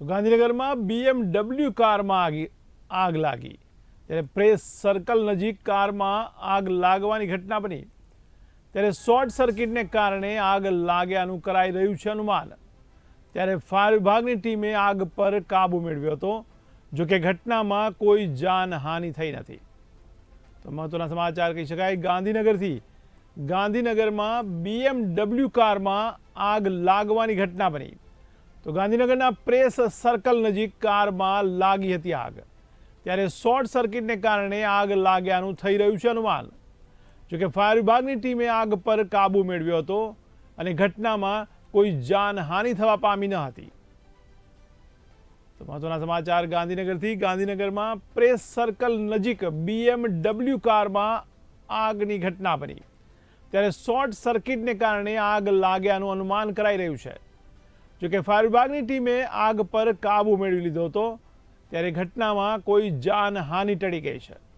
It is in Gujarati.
તો ગાંધીનગરમાં બીએમડબલ્યુ કારમાં આગ આગ લાગી. ત્યારે પ્રેસ સર્કલ નજીક કારમાં આગ લાગવાની ઘટના બની. ત્યારે શોર્ટ સર્કિટને કારણે આગ લાગ્યાનું કરાઈ રહ્યું છે અનુમાન. ત્યારે ફાયર વિભાગની ટીમે આગ પર કાબુ મેળવ્યો હતો, જો કે ઘટનામાં કોઈ જાનહાનિ થઈ નથી. તો મહત્વના સમાચાર કહી શકાય, ગાંધીનગરથી. ગાંધીનગરમાં બીએમડબલ્યુ કારમાં આગ લાગવાની ઘટના બની. તો ગાંધીનગરના પ્રેસ સર્કલ નજીક કારમાં લાગી હતી આગ. ત્યારે શોર્ટ સર્કિટને કારણે આગ લાગ્યાનું થઈ રહ્યું છે અનુમાન. જોકે ફાયર વિભાગની ટીમે આગ પર કાબુ મેળવ્યો હતો અને ઘટનામાં કોઈ જાનહાનિ થવા પામી ન હતી. તો મહત્વના સમાચાર ગાંધીનગરથી. ગાંધીનગરમાં પ્રેસ સર્કલ નજીક બીએમડબલ્યુ કારમાં આગની ઘટના બની. ત્યારે શોર્ટ સર્કિટને કારણે આગ લાગ્યાનું અનુમાન કરાઈ રહ્યું છે. જોકે ફાયર વિભાગની ટીમે આગ પર કાબુ મેળવી લીધો હતો. ત્યારે ઘટનામાં કોઈ જાનહાનિ ટળી ગઈ છે.